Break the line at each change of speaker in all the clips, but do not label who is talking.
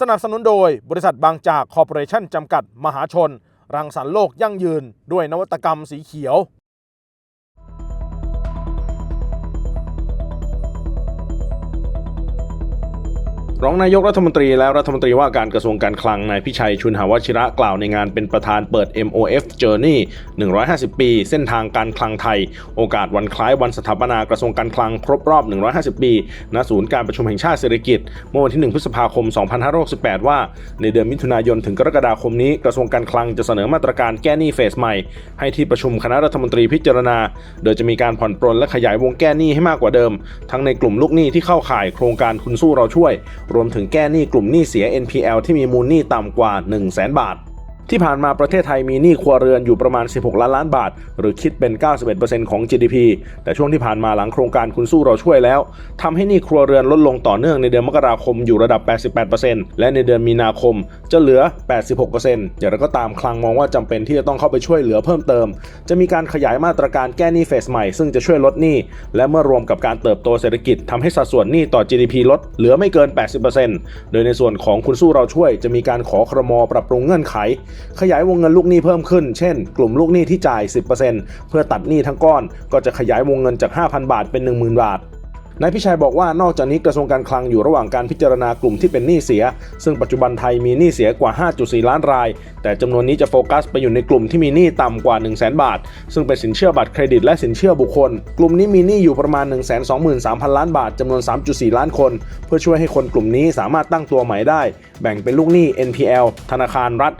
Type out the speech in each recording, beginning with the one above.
สนับสนุนโดยบริษัทบางจากคอร์ปอเรชั่นจำกัดมหาชน รังสรรค์โลกยั่งยืน ด้วยนวัตกรรมสีเขียว รองนายกรัฐมนตรีและรัฐมนตรีว่าการกระทรวงการคลังนายพิชัยชุนหาวชิระกล่าวในงานเป็นประธานเปิด MOF Journey 150 ปี เส้นทางการคลังไทย โอกาสวันคล้ายวันสถาปนากระทรวงการคลังครบรอบ 150 ปีณศูนย์การประชุมแห่งชาติเศรษฐกิจเมื่อวันที่ 1 พฤษภาคม 2568 ว่า ในเดือนมิถุนายนถึงกรกฎาคมนี้กระทรวงการคลังจะเสนอมาตรการแก้หนี้เฟสใหม่ ให้ที่ประชุมคณะรัฐมนตรีพิจารณา โดยจะมีการผ่อนปรนและขยายวงแก้หนี้ให้มากกว่าเดิม ทั้งในกลุ่มลูกหนี้ที่เข้าข่ายโครงการคุณสู้เราช่วยรวมถึงแก้หนี้กลุ่มหนี้เสีย NPL ที่มีมูลหนี้ต่ำกว่า 1 0 0 0 0แบาท ที่ผ่านมาประเทศไทยมีหนี้ครัวเรือนอยู่ประมาณ 16 ล้านล้านบาท หรือคิดเป็น 91%ของ GDP แต่ช่วงที่ผ่านมาหลังโครงการคุณสู้เราช่วยแล้วทำให้หนี้ครัวเรือนลดลงต่อเนื่องในเดือนมกราคมอยู่ระดับ 88%และในเดือนมีนาคมจะเหลือ 86%อย่างไรก็ตามคลังมองว่าจำเป็นที่จะต้องเข้าไปช่วยเหลือเพิ่มเติม จะมีการขยายมาตรการแก้หนี้เฟสใหม่ซึ่งจะช่วยลดหนี้และเมื่อรวมกับการเติบโตเศรษฐกิจทำให้สัดส่วนหนี้ต่อ GDP ลดเหลือไม่เกิน 80%โดยในส่วนของคุณสู้เราช่วย จะมีการขอครมปรับปรุงเงื่อนไขขยายวงเงินลูกหนี้เพิ่มขึ้น เช่น กลุ่มลูกหนี้ที่จ่าย 10%เพื่อตัดหนี้ทั้งก้อน ก็จะขยายวงเงินจาก 5,000 บาทเป็น 10,000 บาท นายพิชัยบอกว่านอกจากนี้กระทรวงการคลังอยู่ระหว่างการพิจารณากลุ่มที่เป็นหนี้เสีย ซึ่งปัจจุบันไทยมีหนี้เสียกว่า 5.4 ล้านราย แต่จำนวนนี้จะโฟกัสไปอยู่ในกลุ่มที่มีหนี้ต่ำกว่า 1 0 0 0 0แบาท ซึ่งเป็นสินเชื่อบัตรเครดิตและสินเชื่อบุคคล กลุ่มนี้มีหนี้อยู่ประมาณ 123,000 ล้านบาทจำนวน 3.4 ล้านคน เพื่อช่วยให้คนกลุ่มนี้สามารถตั้งตัวใหม่ได้ แบ่งเป็นลูกหนี้ NPL ธนาคารรัฐ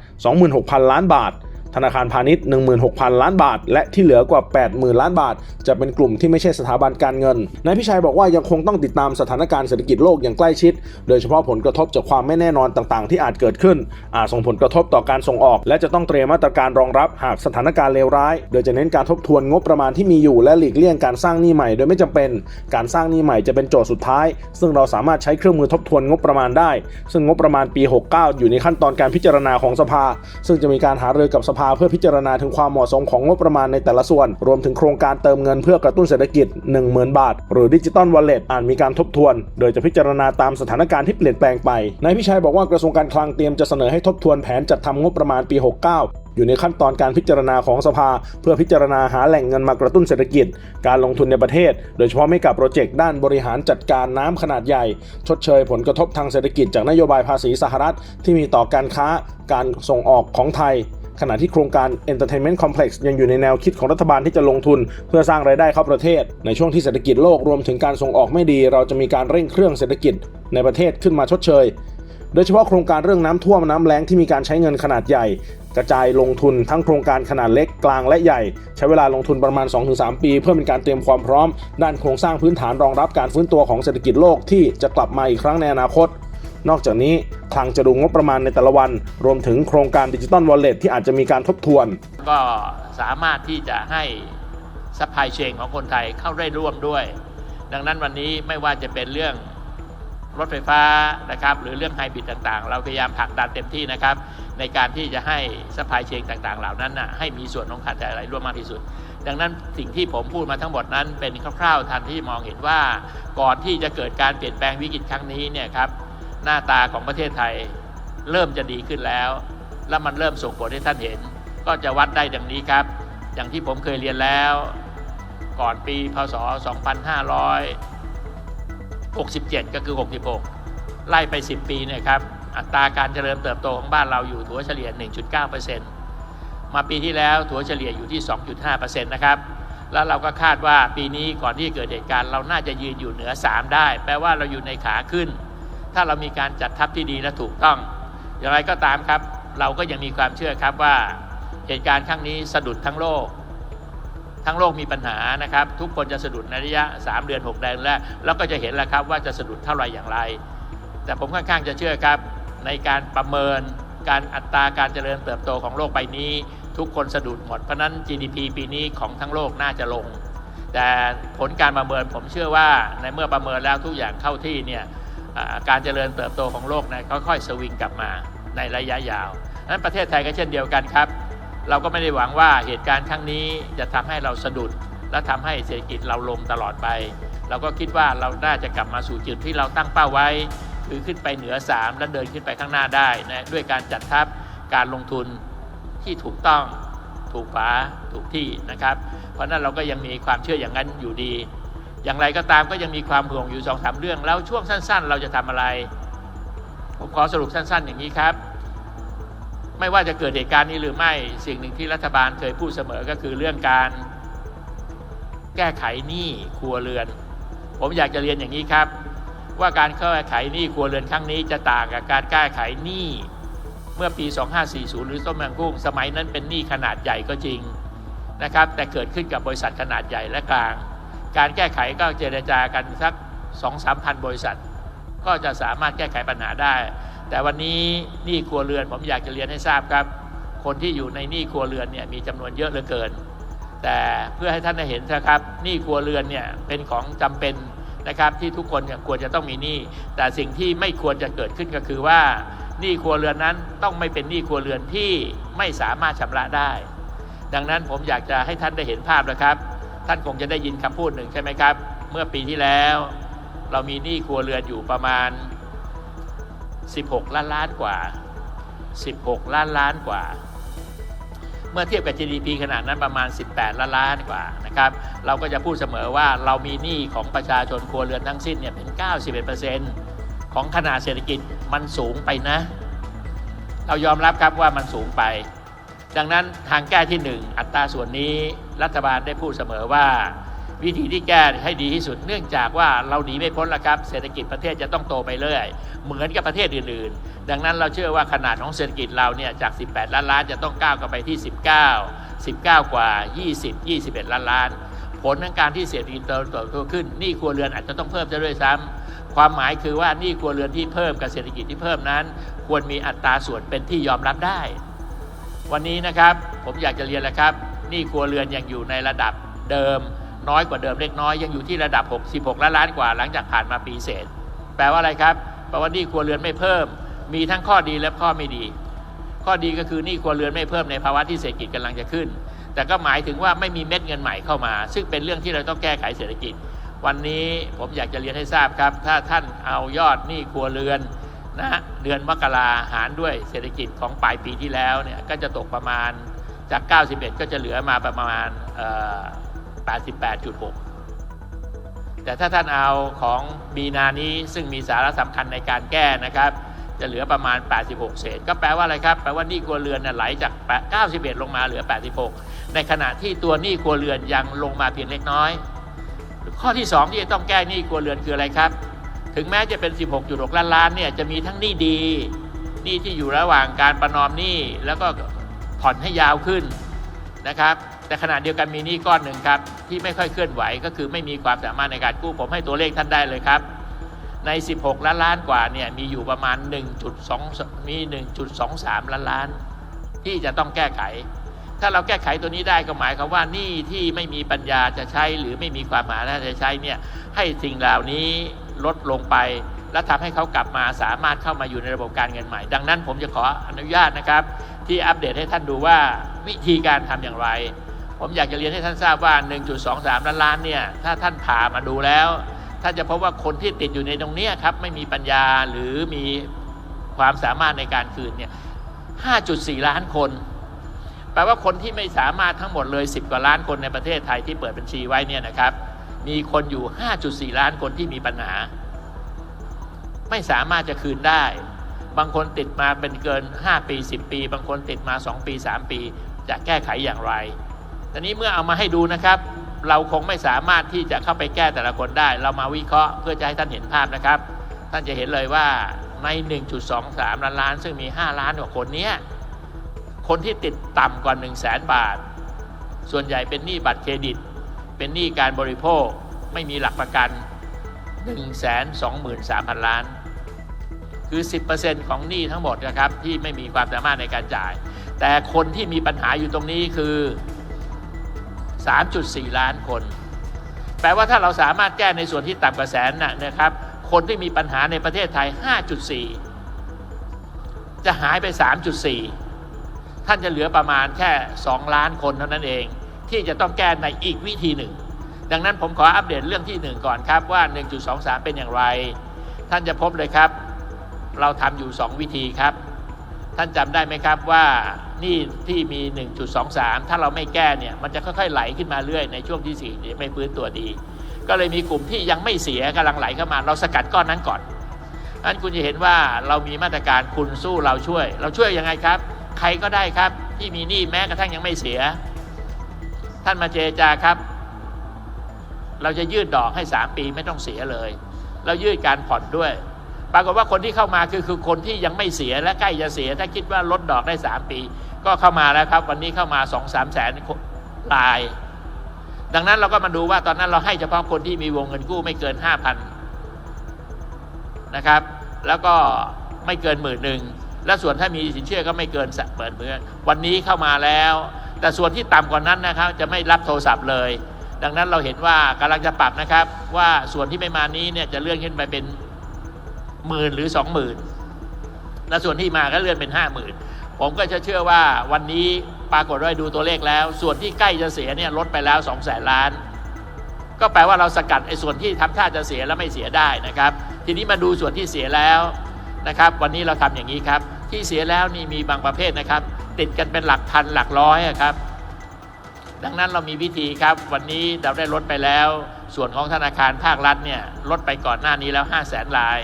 26,000 ล้านบาท ธนาคารพาณิชย์ 16,000 ล้านบาท และที่เหลือกว่า 80,000 ล้านบาท จะเป็นกลุ่มที่ไม่ใช่สถาบันการเงินนายพิชัยบอกว่ายังคงต้องติดตามสถานการณ์เศรษฐกิจโลกอย่างใกล้ชิด โดยเฉพาะผลกระทบจากความไม่แน่นอนต่างๆ ที่อาจเกิดขึ้น อาจส่งผลกระทบต่อการส่งออก และจะต้องเตรียมมาตรการรองรับหากสถานการณ์เลวร้าย โดยจะเน้นการทบทวนงบประมาณที่มีอยู่และหลีกเลี่ยงการสร้างหนี้ใหม่โดยไม่จำเป็น การสร้างหนี้ใหม่จะเป็นโจทย์สุดท้าย ซึ่งเราสามารถใช้เครื่องมือทบทวนงบประมาณได้ ซึ่งงบประมาณปี 69 อยู่ในขั้นตอนการพิจารณาของสภา ซึ่งจะมีการหารือกับสภาเพื่อพิจารณาถึงความเหมาะสมของงบประมาณในแต่ละส่วน รวมถึงโครงการเติมเงินเพื่อกระตุ้นเศรษฐกิจ 10,000 บาท หรือดิจิตอลวอลเล็ตอาจมีการทบทวน โดยจะพิจารณาตามสถานการณ์ที่เปลี่ยนแปลงไปนายพิชัยบอกว่ากระทรวงการคลังเตรียมจะเสนอให้ทบทวนแผนจัดทำงบประมาณปี 69อยู่ในขั้นตอนการพิจารณาของสภา เพื่อพิจารณาหาแหล่งเงินมากระตุ้นเศรษฐกิจ การลงทุนในประเทศ โดยเฉพาะไม่กับโปรเจกต์ด้านบริหารจัดการน้ำขนาดใหญ่ ชดเชยผลกระทบทางเศรษฐกิจจากนโยบายภาษีสหรัฐ ที่มีต่อการค้า การส่งออกของไทย ขณะที่โครงการ Entertainment Complex ยังอยู่ในแนวคิดของรัฐบาลที่จะลงทุน เพื่อสร้างรายได้เข้าประเทศ ในช่วงที่เศรษฐกิจโลกรวมถึงการส่งออกไม่ดี เราจะมีการเร่งเครื่องเศรษฐกิจในประเทศขึ้นมาชดเชย โดยเฉพาะโครงการเรื่องน้ำท่วมน้ำแล้งที่มีการใช้เงินขนาดใหญ่ กระจายลงทุนทั้งโครงการขนาดเล็กกลางและใหญ่ ใช้เวลาลงทุนประมาณ 2-3 ปี เพื่อเป็นการเตรียมความพร้อม ด้านโครงสร้างพื้นฐานรองรับการฟื้นตัวของเศรษฐกิจโลกที่จะกลับมาอีกครั้งในอนาคต นอกจากนี้คลังจะดูงบประมาณในแต่ละวัน รวมถึงโครงการดิจิตอลวอลเล็ตที่อาจจะมีการทบทวน
ก็สามารถที่จะให้ซัพพลายเชนของคนไทยเข้าได้ร่วมด้วย ดังนั้นวันนี้ไม่ว่าจะเป็นเรื่องรถไฟฟ้านะครับหรือเรื่องไฮบริดต่างๆ เราพยายามผลักดันเต็มที่นะครับ ในการที่จะให้ซัพพลายเชนต่างๆ เหล่านั้นนะให้มีส่วนของขาดใจอะไรร่วมมากที่สุด ดังนั้นสิ่งที่ผมพูดมาทั้งหมดนั้นเป็นคร่าวๆทันที่มองเห็นว่าก่อนที่จะเกิดการเปลี่ยนแปลงวิกฤตครั้งนี้เนี่ยครับ หน้าตาของประเทศไทยเริ่มจะดีขึ้นแล้ว และมันเริ่มส่งผลให้ท่านเห็น ก็จะวัดได้ดังนี้ครับ อย่างที่ผมเคยเรียนแล้ว ก่อนปีพศ 2567 ก็คือ 66 ไล่ไป 10 ปีเนี่ยครับ อัตราการเจริญเติบโตของบ้านเราอยู่ถัวเฉลี่ย 1.9%มาปีที่แล้วถัวเฉลี่ยอยู่ที่ 2.5%นะครับแล้วเราก็คาดว่าปีนี้ก่อนที่เกิดเหตุการณ์เราน่าจะยืนอยู่เหนือ 3 ได้ แปลว่าเราอยู่ในขาขึ้น ถ้าเรามีการจัดทัพที่ดีและถูกต้อง อย่างไรก็ตามครับ เราก็ยังมีความเชื่อครับว่าเหตุการณ์ครั้งนี้สะดุดทั้งโลก ทั้งโลกมีปัญหานะครับ ทุกคนจะสะดุดในระยะ 3 เดือน 6 เดือนแล้วแล้วก็จะเห็นแล้วครับว่าจะสะดุดเท่าไหร่อย่างไร แต่ผมค่อนข้างจะเชื่อครับในการประเมินการอัตราการเจริญเติบโตของโลกใบนี้ ทุกคนสะดุดหมดเพราะนั้น GDP ปีนี้ของทั้งโลกน่าจะลง แต่ผลการประเมินผมเชื่อว่าในเมื่อประเมินแล้วทุกอย่างเข้าที่เนี่ย การเจริญเติบโตของโลกเนะค่อยๆสวิงกลับมาในระยะยาวนั้นประเทศไทยก็เช่นเดียวกันครับ เราก็ไม่ได้หวังว่าเหตุการณ์ครั้งนี้จะทำให้เราสะดุด และทำให้เศรษฐกิจเราลงตลอดไป เราก็คิดว่าเราน่าจะกลับมาสู่จุดที่เราตั้งเป้าไว้ คือขึ้นไปเหนือ 3 แล้วเดินขึ้นไปข้างหน้าได้นะด้วยการจัดทัพการลงทุนที่ถูกต้องถูกฝาถูกที่นะครับ เพราะนั้นเราก็ยังมีความเชื่ออย่างนั้นอยู่ดี อย่างไรก็ตามก็ยังมีความห่วงอยู่สองสามเรื่อง แล้วช่วงสั้น ๆ เราจะทำอะไร ผมขอสรุปสั้น ๆ อย่างนี้ครับ ไม่ว่าจะเกิดเหตุการณ์นี้หรือไม่สิ่งหนึ่งที่รัฐบาลเคยพูดเสมอก็คือเรื่องการแก้ไขหนี้ครัวเรือน ผมอยากจะเรียนอย่างนี้ครับ ว่าการแก้ไขหนี้ครัวเรือนครั้งนี้จะต่างกับการแก้ไขหนี้เมื่อปี 2540 หรือต้มยำกุ้งสมัยนั้นเป็นหนี้ขนาดใหญ่ก็จริงนะครับ แต่เกิดขึ้นกับบริษัทขนาดใหญ่และกลาง การแก้ไขก็เจรจากันสัก2-3พันบริษัท ก็จะสามารถแก้ไขปัญหาได้ แต่วันนี้หนี้ครัวเรือนผมอยากจะเรียนให้ทราบครับ คนที่อยู่ในหนี้ครัวเรือนเนี่ยมีจำนวนเยอะเหลือเกิน แต่เพื่อให้ท่านได้เห็นนะครับหนี้ครัวเรือนเนี่ยเป็นของจำเป็นนะครับที่ทุกคนเนี่ยควรจะต้องมีหนี้แต่สิ่งที่ไม่ควรจะเกิดขึ้นก็คือว่าหนี้ครัวเรือนนั้นต้องไม่เป็นหนี้ครัวเรือนที่ไม่สามารถชำระได้ ดังนั้นผมอยากจะให้ท่านได้เห็นภาพนะครับ ท่านคงจะได้ยินคำพูดหนึ่งใช่ไหมครับ เมื่อปีที่แล้ว เรามีหนี้ครัวเรือนอยู่ประมาณ 16 ล้านล้านกว่า 16 ล้านล้านกว่า เมื่อเทียบกับ GDP ขนาดนั้นประมาณ 18 ล้านล้านกว่านะครับ เราก็จะพูดเสมอว่าเรามีหนี้ของประชาชนครัวเรือนทั้งสิ้นเนี่ยเป็น 91%ของขนาดเศรษฐกิจมันสูงไปนะ เรายอมรับครับว่ามันสูงไป ดังนั้นทางแก้ที่ 1 อัตราส่วนนี้รัฐบาลได้พูดเสมอว่า วิธีที่แก้ให้ดีที่สุด เนื่องจากว่าเราหนีไม่พ้นแล้วครับ เศรษฐกิจประเทศจะต้องโตไปเรื่อยเหมือนกับประเทศอื่นๆ ดังนั้นเราเชื่อว่าขนาดของเศรษฐกิจเราเนี่ยจาก 18 ล้านล้านจะต้องก้าวกันไปที่ 19 19 กว่า 20 21 ล้านล้าน ผลของการที่เศรษฐกิจเติบโตขึ้นหนี้ครัวเรือนอาจจะต้องเพิ่มจะด้วยซ้ำความหมายคือว่าหนี้ครัวเรือนที่เพิ่มกับเศรษฐกิจที่เพิ่มนั้น ควรมีอัตราส่วนเป็นที่ยอมรับได้ วันนี้นะครับผมอยากจะเรียนแล้วครับหนี้ครัวเรือนยังอยู่ในระดับเดิม น้อยกว่าเดิมเล็กน้อยยังอยู่ที่ระดับ 66 ล้านล้านกว่าหลังจากผ่านมาปีเศษ แปลว่าอะไรครับแปลว่าหนี้ครัวเรือนไม่เพิ่ม มีทั้งข้อดีและข้อไม่ดี ข้อดีก็คือหนี้ครัวเรือนไม่เพิ่มในภาวะที่เศรษฐกิจกำลังจะขึ้น แต่ก็หมายถึงว่าไม่มีเม็ดเงินใหม่เข้ามา ซึ่งเป็นเรื่องที่เราต้องแก้ไขเศรษฐกิจ วันนี้ผมอยากจะเรียนให้ทราบครับ ถ้าท่านเอายอดหนี้ครัวเรือน นะฮะเดือนมกราหารด้วยเศรษฐกิจของปลายปีที่แล้วเนี่ยก็จะตกประมาณจาก 91 ก็จะเหลือมาประมาณ 88.6 แต่ถ้าท่านเอาของมีนานี้ซึ่งมีสาระสำคัญในการแก้นะครับ จะเหลือประมาณ 86 เศษ ก็แปลว่าอะไรครับ แปลว่านี้ครัวเรือนไหลจาก 91 ลงมาเหลือ 86 ในขณะที่ตัวหนี้ครัวเรือนยังลงมาเพียงเล็กน้อย ข้อที่ 2 ที่จะต้องแก้หนี้ครัวเรือนคืออะไรครับ ถึงแม้จะเป็น 16.6 ล้านล้านเนี่ยจะมีทั้งหนี้ดีหนี้ที่อยู่ระหว่างการประนอมหนี้แล้วก็ผ่อนให้ยาวขึ้นนะครับ แต่ขณะเดียวกันมีหนี้ก้อนหนึ่งครับ ที่ไม่ค่อยเคลื่อนไหวก็คือไม่มีความสามารถในการกู้ผมให้ตัวเลขท่านได้เลยครับ ใน 16 ล้านล้านกว่าเนี่ยมีอยู่ประมาณ 1.2 มี 1.23 ล้านล้าน ที่จะต้องแก้ไข ถ้าเราแก้ไขตัวนี้ได้ก็หมายความว่าหนี้ที่ไม่มีปัญญาจะใช้หรือไม่มีความหมายจะใช้เนี่ยให้สิ่งเหล่านี้ ลดลงไป และทำให้เขากลับมาสามารถเข้ามาอยู่ในระบบการเงินใหม่ ดังนั้นผมจะขออนุญาตนะครับ ที่อัปเดตให้ท่านดูว่าวิธีการทำอย่างไร ผมอยากจะเรียนให้ท่านทราบว่า 1.23 ล้านล้านเนี่ยถ้าท่านผ่ามาดูแล้วท่านจะพบว่าคนที่ติดอยู่ในตรงนี้ครับไม่มีปัญญาหรือมีความสามารถในการคืนเนี่ย 5.4 ล้านคน แปลว่าคนที่ไม่สามารถทั้งหมดเลย 10 กว่าล้านคนในประเทศไทยที่เปิดบัญชีไว้เนี่ยนะครับ มีคนอยู่ 5.4 ล้านคนที่มีปัญหา ไม่สามารถจะคืนได้ บางคนติดมาเป็นเกิน 5 ปี 10 ปี บางคนติดมา 2 ปี 3 ปี จะแก้ไขอย่างไรตอนนี้เมื่อเอามาให้ดูนะครับ เราคงไม่สามารถที่จะเข้าไปแก้แต่ละคนได้ เรามาวิเคราะห์เพื่อจะให้ท่านเห็นภาพนะครับ ท่านจะเห็นเลยว่าใน 1.23 ล้านล้าน ซึ่งมี 5 ล้านกว่าคนเนี้ยคนที่ติดต่ำกว่า 1 0 0 0 0แสนบาท ส่วนใหญ่เป็นหนี้บัตรเครดิต เป็นหนี้การบริโภคไม่มีหลักประกัน 1 2 3 0 0 0 ล้าน คือ 10%ของหนี้ทั้งหมดนะครับที่ไม่มีความสามารถในการจ่าย แต่คนที่มีปัญหาอยู่ตรงนี้คือ 3.4 ล้านคน แปลว่าถ้าเราสามารถแก้ในส่วนที่ต่ำกว่าแสนนะนะครับ คนที่มีปัญหาในประเทศไทย 5.4 จะหายไป 3.4 ท่านจะเหลือประมาณแค่ 2 ล้านคนเท่านั้นเอง ที่จะต้องแก้ในอีกวิธีหนึ่ง ดังนั้นผมขออัปเดตเรื่องที่ 1 ก่อนครับว่า 1.23 เป็นอย่างไร ท่านจะพบเลยครับ เราทำอยู่ 2 วิธีครับ ท่านจำได้ไหมครับว่านี่ที่มี 1.23 ถ้าเราไม่แก้เนี่ยมันจะค่อยๆไหลขึ้นมาเรื่อยในช่วงที่4ี่ไม่ฟื้นตัวดี ก็เลยมีกลุ่มที่ยังไม่เสียกำลังไหลเข้ามาเราสกัดก้อนนั้นก่อนนั้นคุณจะเห็นว่าเรามีมาตรการคุณสู้เราช่วย เราช่วยยังไงครับ ใครก็ได้ครับที่มีหนี้แม้กระทั่งยังไม่เสีย ท่านมาเจรจาครับ เราจะยืดดอกให้3ปีไม่ต้องเสียเลย เรายืดการผ่อนด้วย ปรากฏว่าคนที่เข้ามาคือคือคนที่ยังไม่เสียและใกล้จะเสีย ถ้าคิดว่าลดดอกได้3ปี ก็เข้ามาแล้วครับ วันนี้เข้ามา2 3แสนราย ดังนั้นเราก็มาดูว่าตอนนั้นเราให้เฉพาะคนที่มีวงเงินกู้ไม่เกิน5,000นนะครับ แล้วก็ไม่เกินหมื่นหนึ่งและส่วนถ้ามีสินเชื่อก็ไม่เกินเปิดเมือนวันนี้เข้ามาแล้ว แต่ส่วนที่ต่ำกว่านั้นนะครับจะไม่รับโทรศัพท์เลย ดังนั้นเราเห็นว่ากำลังจะปรับนะครับ ว่าส่วนที่ไม่มานี้เนี่ยจะเลื่อนขึ้นไปเป็นหมื่นหรือสองหมื่นและส่วนที่มาก็เลื่อนเป็นห้าหมื่นผมก็จะเชื่อว่าวันนี้ปรากฏว่าดูตัวเลขแล้ว ส่วนที่ใกล้จะเสียเนี่ยลดไปแล้วสองแสนล้าน ก็แปลว่าเราสกัดไอ้ส่วนที่ทำท่าจะเสียแล้วไม่เสียได้นะครับ ทีนี้มาดูส่วนที่เสียแล้วนะครับ วันนี้เราทำอย่างนี้ครับ ที่เสียแล้วนี่มีบางประเภทนะครับ ติดกันเป็นหลักพันหลักร้อยครับ ดังนั้นเรามีวิธีครับ วันนี้เราได้ลดไปแล้ว ส่วนของธนาคารภาครัฐเนี่ยลดไปก่อนหน้านี้แล้ว 5 0 0แสนราย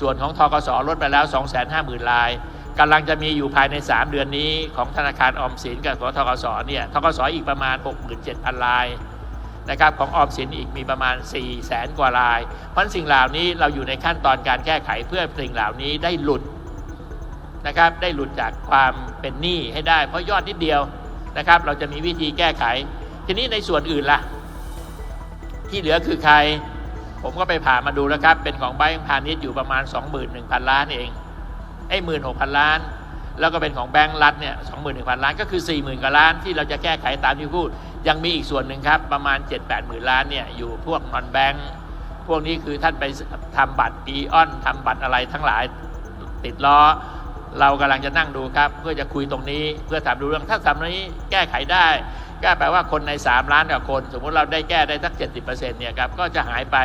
ส่วนของทกสลดไปแล้ว 2 5 0 0 0 0รายกำลังจะมีอยู่ภายใน 3 เดือนนี้ของธนาคารออมสินกับของทกสเนี่ยทกสอีกประมาณ 67,000รายนะครับของออมสินอีกมีประมาณ 4 0 0แสนกว่าราย เพราะสิ่งเหล่านี้เราอยู่ในขั้นตอนการแก้ไขเพื่อสิ่งเหล่านี้ได้หลุด นะครับได้หลุดจากความเป็นหนี้ให้ได้ เพราะยอดนิดเดียวนะครับ เราจะมีวิธีแก้ไข ทีนี้ในส่วนอื่นล่ะ ที่เหลือคือใคร ผมก็ไปผ่ามาดูแล้วครับ เป็นของแบงก์พาณิชย์อยู่ประมาณ 21,000 ล้านเองไอ้หมื่นหกพันล้าน แล้วก็เป็นของแบงก์รัฐเนี่ยสองหมื่นหนึ่งพันล้านก็คือสี่หมื่นกว่าล้านที่เราจะแก้ไขตามที่พูด ยังมีอีกส่วนหนึ่งครับประมาณ7 8หมื่นล้านเนี่ยอยู่พวกนอนแบงก์พวกนี้คือท่านไปทำบัตรอีออนทำบัตรอะไรทั้งหลายติดล้อ เรากำลังจะนั่งดูครับ เพื่อจะคุยตรงนี้เพื่อถามดูเรื่องถ้าทำนี้แก้ไขได้ก็แปลว่าคนใน 3 ล้านกว่าคน สมมุติเราได้แก้ได้สัก 70%เนี่ยครับก็จะหายไป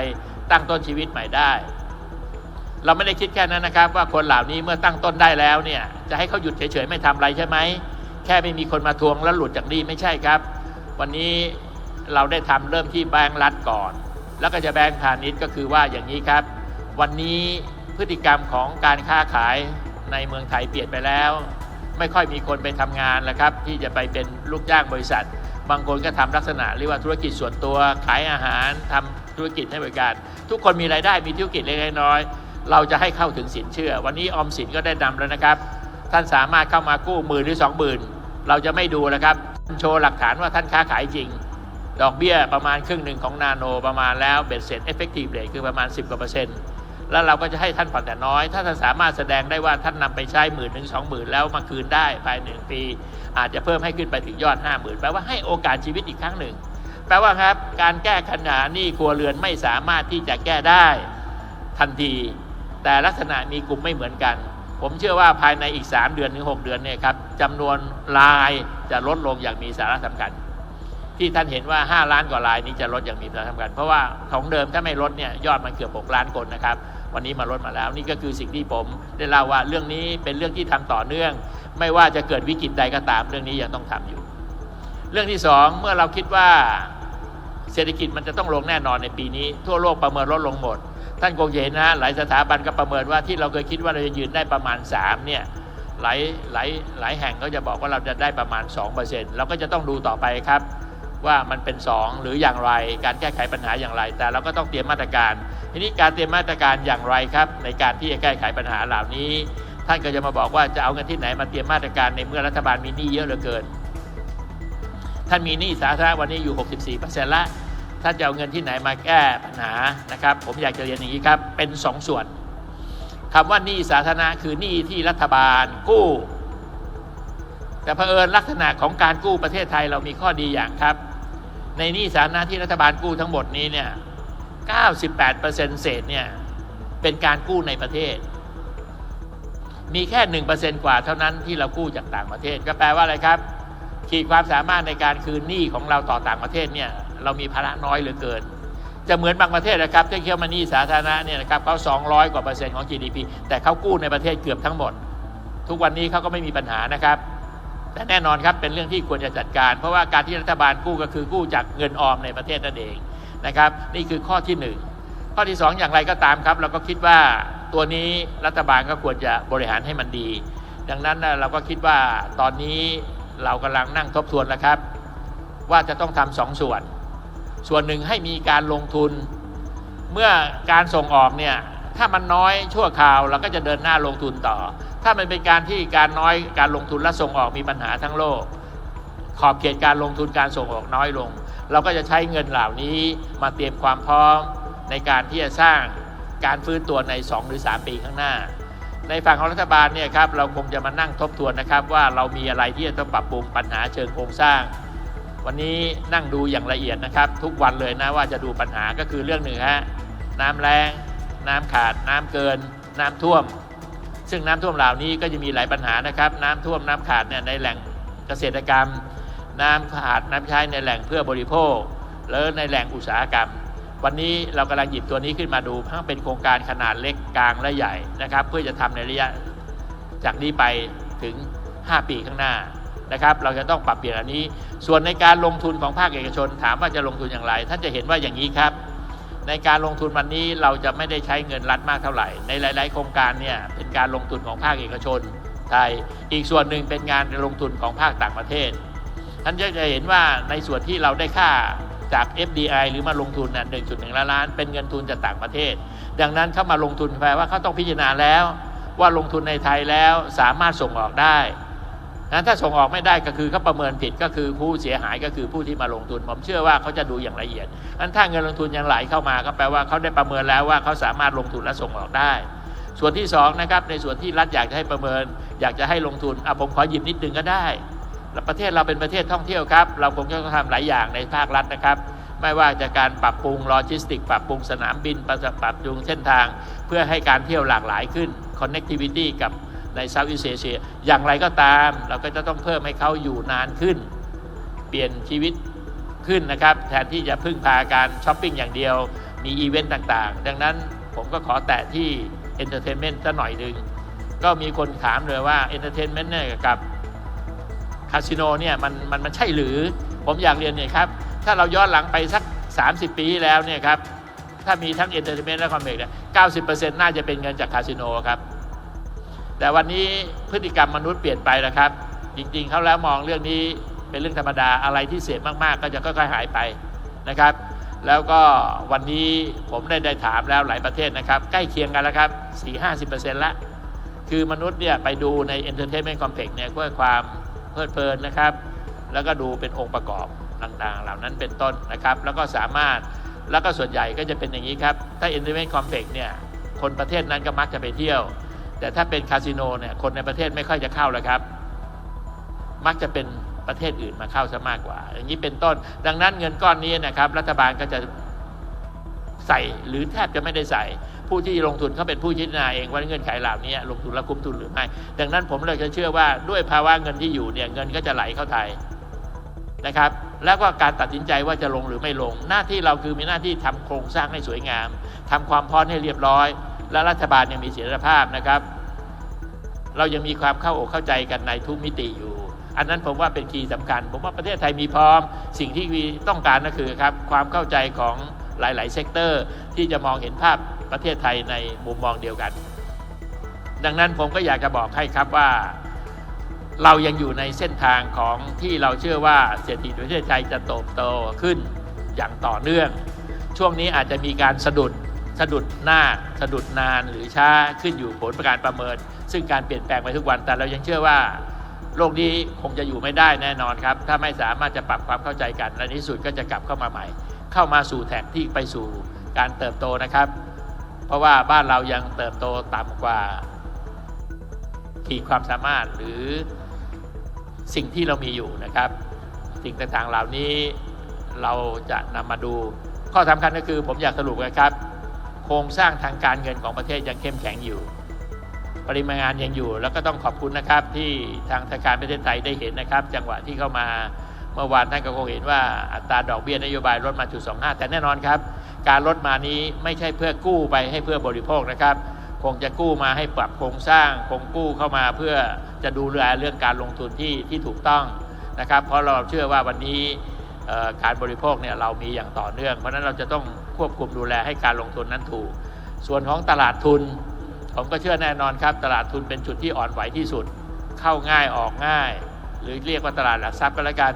ตั้งต้นชีวิตใหม่ได้ เราไม่ได้คิดแค่นั้นนะครับ ว่าคนเหล่านี้เมื่อตั้งต้นได้แล้วเนี่ยจะให้เขาหยุดเฉยๆไม่ทำอะไรใช่ไหมแค่ไม่มีคนมาทวงแล้วหลุดจากนี้ไม่ใช่ครับ วันนี้เราได้ทำเริ่มที่แบงก์รัฐก่อน แล้วก็จะแบงก์พาณิชย์ก็คือว่าอย่างนี้ครับ วันนี้พฤติกรรมของการค้าขาย ในเมืองไทยเปลี่ยนไปแล้ว ไม่ค่อยมีคนไปทำงานแล้วครับ ที่จะไปเป็นลูกจ้างบริษัท บางคนก็ทำลักษณะเรียกว่าธุรกิจส่วนตัวขายอาหารทำธุรกิจให้บริการ ทุกคนมีรายได้มีธุรกิจเล็กๆน้อย เราจะให้เข้าถึงสินเชื่อ วันนี้ออมสินก็ได้นำแล้วนะครับ ท่านสามารถเข้ามากู้หมื่นหรือสองหมื่นเราจะไม่ดูนะครับโชว์หลักฐานว่าท่านค้าขายจริง ดอกเบี้ยประมาณครึ่งหนึ่งของนาโนประมาณแล้วเบ็ดเสร็จเอฟเฟกตีฟเลยคือประมาณ 10กว่าเปอร์เซ็นต์ แล้วเราก็จะให้ท่านผ่อนแต่น้อย ถ้าท่านสามารถแสดงได้ว่าท่านนำไปใช้หมื่นถึงสองหมื่นแล้วมาคืนได้ภายในหนึ่งปี อาจจะเพิ่มให้ขึ้นไปถึงยอดห้าหมื่นแปลว่าให้โอกาสชีวิตอีกครั้งหนึ่ง แปลว่าครับการแก้ปัญหาหนี้ครัวเรือนไม่สามารถที่จะแก้ได้ทันที แต่ลักษณะมีกลุ่มไม่เหมือนกัน ผมเชื่อว่าภายในอีก 3 เดือนถึง 6 เดือนเนี่ยครับจำนวนรายจะลดลงอย่างมีสาระสำคัญที่ท่านเห็นว่า 5 ล้านกว่ารายนี้จะลดอย่างมีสาระสำคัญเพราะว่าของเดิมถ้าไม่ลดเนี่ยยอดมันเกือบ 6 ล้านคนนะครับ วันนี้มาลดมาแล้ว นี่ก็คือสิ่งที่ผมได้เล่าว่าเรื่องนี้เป็นเรื่องที่ทำต่อเนื่อง ไม่ว่าจะเกิดวิกฤตใดก็ตามเรื่องนี้ยังต้องทำอยู่ เรื่องที่สองเมื่อเราคิดว่าเศรษฐกิจมันจะต้องลงแน่นอนในปีนี้ ทั่วโลกประเมินลดลงหมด ท่านคงเห็นนะฮะหลายสถาบันก็ประเมินว่าที่เราเคยคิดว่าเราจะยืนได้ประมาณ3เนี่ยหลายหลายหลายแห่งก็จะบอกว่าเราจะได้ประมาณ 2%เราก็จะต้องดูต่อไปครับ ว่ามันเป็น 2 หรืออย่างไร การแก้ไขปัญหาอย่างไร แต่เราก็ต้องเตรียมมาตรการ ทีนี้การเตรียมมาตรการอย่างไรครับ ในการที่จะแก้ไขปัญหาเหล่านี้ ท่านก็จะมาบอกว่าจะเอาเงินที่ไหนมาเตรียมมาตรการในเมื่อรัฐบาลมีหนี้เยอะเหลือเกิน ท่านมีหนี้สาธารณะวันนี้อยู่ 64%ละท่านจะเอาเงินที่ไหนมาแก้ปัญหานะครับ ผมอยากจะเรียนอย่างนี้ครับเป็นสองส่วนคำว่าหนี้สาธารณะคือหนี้ที่รัฐบาลกู้แต่เผอิญลักษณะของการกู้ประเทศไทยเรามีข้อดีอย่างครับ ในหนี้สาธารณะที่รัฐบาลกู้ทั้งหมดนี้เนี่ย 98%เศษเนี่ย เป็นการกู้ในประเทศ มีแค่ 1%กว่าเท่านั้นที่เรากู้จากต่างประเทศ ก็แปลว่าอะไรครับ ขีดความสามารถในการคืนหนี้ของเราต่อต่างประเทศเนี่ย เรามีภาระน้อยเหลือเกิน จะเหมือนบางประเทศนะครับที่เคียวมานี่สาธารณะเนี่ยนะครับเขา200 กว่าเปอร์เซ็นต์ของ GDP แต่เขากู้ในประเทศเกือบทั้งหมด ทุกวันนี้เขาก็ไม่มีปัญหานะครับ แต่แน่นอนครับเป็นเรื่องที่ควรจะจัดการ เพราะว่าการที่รัฐบาลกู้ก็คือกู้จากเงินออมในประเทศนั่นเองนะครับ นี่คือข้อที่หนึ่งข้อที่สองอย่างไรก็ตามครับ เราก็คิดว่าตัวนี้รัฐบาลก็ควรจะบริหารให้มันดี ดังนั้นเราก็คิดว่าตอนนี้เรากำลังนั่งทบทวนแล้วครับ ว่าจะต้องทำสองส่วน ส่วนหนึ่งให้มีการลงทุน เมื่อการส่งออกเนี่ยถ้ามันน้อยชั่วคราวเราก็จะเดินหน้าลงทุนต่อ ถ้ามันเป็นการที่การน้อยการลงทุนและส่งออกมีปัญหาทั้งโลก ขอบเขตการลงทุนการส่งออกน้อยลง เราก็จะใช้เงินเหล่านี้มาเตรียมความพร้อมในการที่จะสร้างการฟื้นตัวใน 2 หรือ 3 ปีข้างหน้า ในฝั่งของรัฐบาลเนี่ยครับเราคงจะมานั่งทบทวนนะครับ ว่าเรามีอะไรที่จะต้องปรับปรุงปัญหาเชิงโครงสร้าง วันนี้นั่งดูอย่างละเอียดนะครับ ทุกวันเลยนะว่าจะดูปัญหาก็คือเรื่องหนึ่งฮะน้ำแรง น้ำขาด น้ำเกิน น้ำท่วม ซึ่งน้ำท่วมเหล่านี้ก็จะมีหลายปัญหานะครับ น้ำท่วมน้ำขาดเนี่ยในแหล่งเกษตรกรรม น้ำขาดน้ำใช้ในแหล่งเพื่อบริโภค แล้วในแหล่งอุตสาหกรรม วันนี้เรากำลังหยิบตัวนี้ขึ้นมาดูทั้งเป็นโครงการขนาดเล็กกลางและใหญ่นะครับ เพื่อจะทำในระยะจากนี้ไปถึง 5 ปีข้างหน้านะครับเราจะต้องปรับเปลี่ยนอันนี้ ส่วนในการลงทุนของภาคเอกชน ถามว่าจะลงทุนอย่างไร ท่านจะเห็นว่าอย่างนี้ครับ ในการลงทุนวันนี้เราจะไม่ได้ใช้เงินรัฐมากเท่าไหร่ ในหลาย ๆ โครงการเนี่ยเป็นการลงทุนของภาคเอกชนไทย อีกส่วนหนึ่งเป็นงานลงทุนของภาคต่างประเทศ ท่านจะเห็นว่าในส่วนที่เราได้ค่าจาก FDI หรือมาลงทุนน่ะ1.1 ล้านล้าน เป็นเงินทุนจากต่างประเทศ ดังนั้นเข้ามาลงทุนแปลว่าเขาต้องพิจารณาแล้ว ว่าลงทุนในไทยแล้วสามารถส่งออกได้ นั้นถ้าส่งออกไม่ได้ก็คือเขาประเมินผิดก็คือผู้เสียหายก็คือผู้ที่มาลงทุน ผมเชื่อว่าเขาจะดูอย่างละเอียดนั้นถ้าเงินลงทุนยังไหลเข้ามาก็แปลว่าเขาได้ประเมินแล้วว่าเขาสามารถลงทุนและส่งออกได้ ส่วนที่สองนะครับในส่วนที่รัฐอยากจะให้ประเมิน อยากจะให้ลงทุนอะผมขอหยิบนิดนึงก็ได้แล้วประเทศเราเป็นประเทศท่องเที่ยวครับเราคงจะต้องทำหลายอย่างในภาครัฐนะครับไม่ว่าจะการปรับปรุงโลจิสติก ปรับปรุงสนามบิน ปรับปรับปรุงเส้นทาง เพื่อให้การเที่ยวหลากหลายขึ้น connectivity กับ ในเซาท์อีสเอเชียอย่างไรก็ตามเราก็จะต้องเพิ่มให้เขาอยู่นานขึ้น เปลี่ยนชีวิตขึ้นนะครับ แทนที่จะพึ่งพาการช้อปปิ้งอย่างเดียว มีอีเวนต์ต่างๆ ดังนั้นผมก็ขอแตะที่ entertainment สักหน่อยหนึ่งก็มีคนถามเลยว่า entertainment เนี่ยกับคาสิโนเนี่ยมันมันมันใช่หรือผมอยากเรียนเนี่ยครับ ถ้าเราย้อนหลังไปสัก 30 ปีที่แล้วเนี่ยครับ ถ้ามีทั้งเอนเตอร์เทนเมนต์และคอมเมกเนี่ย90%น่าจะเป็นเงินจากคาสิโนครับ แต่วันนี้พฤติกรรมมนุษย์เปลี่ยนไปแล้วครับ จริงๆเขาแล้วมองเรื่องนี้เป็นเรื่องธรรมดาอะไรที่เสพมากๆ ก็จะค่อยๆหายไปนะครับ แล้วก็วันนี้ผมได้ได้ถามแล้วหลายประเทศนะครับ ใกล้เคียงกันแล้วครับ 4-50%ละคือมนุษย์เนี่ยไปดูใน Entertainment Complex เนี่ยเพื่อความเพลิดเพลินนะครับ แล้วก็ดูเป็นองค์ประกอบต่างๆ เหล่านั้นเป็นต้นนะครับ แล้วก็สามารถแล้วก็ส่วนใหญ่ก็จะเป็นอย่างนี้ครับ ถ้า Entertainment Complex เนี่ยคนประเทศนั้นก็มักจะไปเที่ยว แต่ถ้าเป็นคาสิโนเนี่ยคนในประเทศไม่ค่อยจะเข้าแล้วครับ มักจะเป็นประเทศอื่นมาเข้าซะมากกว่า อย่างนี้เป็นต้น ดังนั้นเงินก้อนนี้นะครับ รัฐบาลก็จะใส่หรือแทบจะไม่ได้ใส่ ผู้ที่ลงทุนเขาเป็นผู้พิจารณาเองว่าเงื่อนไขเหล่านี้ลงทุนแล้วคุ้มทุนหรือไม่ ดังนั้นผมเลยจะเชื่อว่าด้วยภาวะเงินที่อยู่เนี่ยเงินก็จะไหลเข้าไทยนะครับแล้วก็การตัดสินใจว่าจะลงหรือไม่ลง หน้าที่เราคือมีหน้าที่ทำโครงสร้างให้สวยงามทำความพร้อมให้เรียบร้อย และรัฐบาลยังมีเสถียรภาพนะครับ เรายังมีความเข้าอกเข้าใจกันในทุกมิติอยู่ อันนั้นผมว่าเป็นคีย์สำคัญ ผมว่าประเทศไทยมีพร้อม สิ่งที่ต้องการก็คือครับความเข้าใจของหลาย ๆ เซกเตอร์ ที่จะมองเห็นภาพประเทศไทยในมุมมองเดียวกัน ดังนั้นผมก็อยากจะบอกให้ครับว่าเรายังอยู่ในเส้นทางของที่เราเชื่อว่าเศรษฐกิจประเทศไทยจะโตโตขึ้นอย่างต่อเนื่อง ช่วงนี้อาจจะมีการสะดุด สะดุดหน้าสะดุดนานหรือช้าขึ้นอยู่ผลประการประเมิน ซึ่งการเปลี่ยนแปลงไปทุกวัน แต่เรายังเชื่อว่าโลกนี้คงจะอยู่ไม่ได้แน่นอนครับ ถ้าไม่สามารถจะปรับความเข้าใจกันและในที่สุดก็จะกลับเข้ามาใหม่ เข้ามาสู่แท็กที่ไปสู่การเติบโตนะครับ เพราะว่าบ้านเรายังเติบโตต่ำกว่าขีดความสามารถหรือสิ่งที่เรามีอยู่นะครับ สิ่งต่างๆเหล่านี้เราจะนำมาดู ข้อสำคัญก็คือผมอยากสรุปนะครับ โครงสร้างทางการเงินของประเทศยังเข้มแข็งอยู่ ปริมาณงานยังอยู่ แล้วก็ต้องขอบคุณนะครับที่ทางธนาคารประเทศไทยได้เห็นนะครับ จังหวะที่เข้ามาเมื่อวานท่านก็คงเห็นว่าอัตราดอกเบี้ยนโยบายลดมาจุด25แต่แน่นอนครับ การลดมานี้ไม่ใช่เพื่อกู้ไปให้เพื่อบริโภคนะครับ คงจะกู้มาให้ปรับโครงสร้าง คงกู้เข้ามาเพื่อจะดูแลเรื่องการลงทุนที่ที่ถูกต้องนะครับ เพราะเราเชื่อว่าวันนี้การบริโภคเนี่ยเรามีอย่างต่อเนื่อง เพราะฉะนั้นเราจะต้อง ควบคุมดูแลให้การลงทุนนั้นถูก ส่วนของตลาดทุน ผมก็เชื่อแน่นอนครับ ตลาดทุนเป็นจุดที่อ่อนไหวที่สุด เข้าง่ายออกง่าย หรือเรียกว่าตลาดหลักทรัพย์ก็แล้วกัน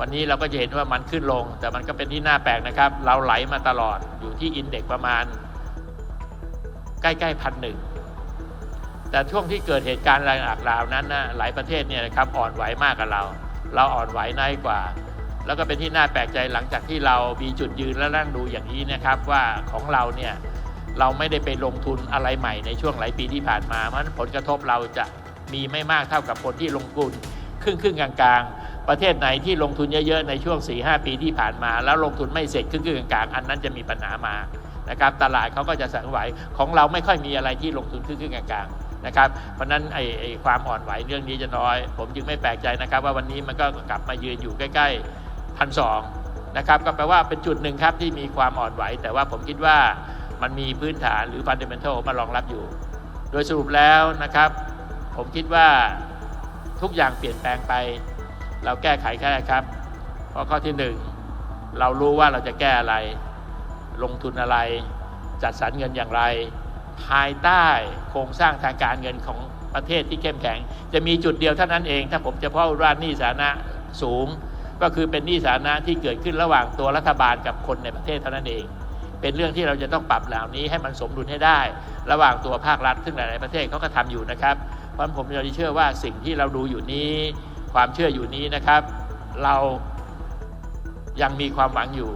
วันนี้เราก็จะเห็นว่ามันขึ้นลง แต่มันก็เป็นที่น่าแปลกนะครับ เราไหลมาตลอดอยู่ที่อินเด็กประมาณ ใกล้ๆพันหนึ่งแต่ช่วงที่เกิดเหตุการณ์อะไรอักราวนั้นนะหลายประเทศเนี่ยนะครับอ่อนไหวมากกว่าเรา เราอ่อนไหวน้อยกว่า แล้วก็เป็นที่น่าแปลกใจหลังจากที่เรามีจุดยืนและนั่งดูอย่างนี้นะครับว่าของเราเนี่ยเราไม่ได้ไปลงทุนอะไรใหม่ในช่วงหลายปีที่ผ่านมาเพราะนั้นผลกระทบเราจะมีไม่มากเท่ากับคนที่ลงทุนครึ่งครึ่งกลางๆประเทศไหนที่ลงทุนเยอะๆในช่วง 4-5 ปีที่ผ่านมา แล้วลงทุนไม่เสร็จครึ่งครึ่งกลางๆอันนั้นจะมีปัญหามานะครับตลาดเขาก็จะสั่นไหวของเราไม่ค่อยมีอะไรที่ลงทุนครึ่งครึ่งกลางๆนะครับเพราะนั้นไอ้ไอ้ความอ่อนไหวเรื่องนี้จะน้อย ผมจึงไม่แปลกใจนะครับ ว่าวันนี้มันก็กลับมายืนอยู่ใกล้ ๆ พันสองนะครับก็แปลว่าเป็นจุดหนึ่งครับที่มีความอ่อนไหว แต่ว่าผมคิดว่ามันมีพื้นฐานหรือฟันเดเมนทัลมารองรับอยู่ โดยสรุปแล้วนะครับ ผมคิดว่าทุกอย่างเปลี่ยนแปลงไป เราแก้ไขแค่ครับเพราะข้อที่หนึ่งเรารู้ว่าเราจะแก้อะไร ลงทุนอะไร จัดสรรเงินอย่างไร ภายใต้โครงสร้างทางการเงินของประเทศที่เข้มแข็ง จะมีจุดเดียวเท่านั้นเอง ถ้าผมจะพ่าร้านหนี้สาธารณะสูง ก็คือเป็นหนี้สาธารณะที่เกิดขึ้นระหว่างตัวรัฐบาลกับคนในประเทศเท่านั้นเอง เป็นเรื่องที่เราจะต้องปรับเหล่านี้ให้มันสมดุลให้ได้ ระหว่างตัวภาครัฐซึ่งหลาย ๆ ประเทศเขาก็ทำอยู่นะครับ เพราะผมจะเชื่อว่าสิ่งที่เราดูอยู่นี้ ความเชื่ออยู่นี้นะครับ เรายังมีความหวังอยู่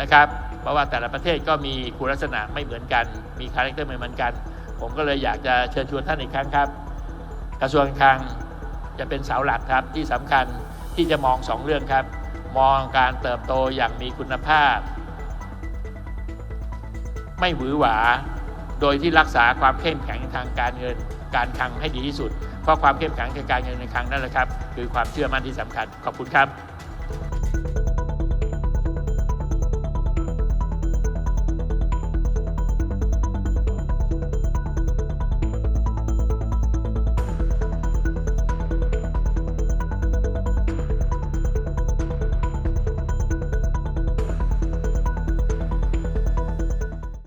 นะครับ เพราะว่าแต่ละประเทศก็มีคุณลักษณะไม่เหมือนกัน มีคาแรคเตอร์ไม่เหมือนกัน ผมก็เลยอยากจะเชิญชวนท่านอีกครั้งครับ กระทรวงการคลังจะเป็นเสาหลักครับที่สำคัญ ที่จะมองสองเรื่องครับ มองการเติบโตอย่างมีคุณภาพ ไม่หวือหวา โดยที่รักษาความเข้มแข็งทางการเงิน การคลังให้ดีที่สุด เพราะความเข้มแข็งทางการเงินในคลังนั่นแหละครับ คือความเชื่อมั่นที่สำคัญ ขอบคุณครับ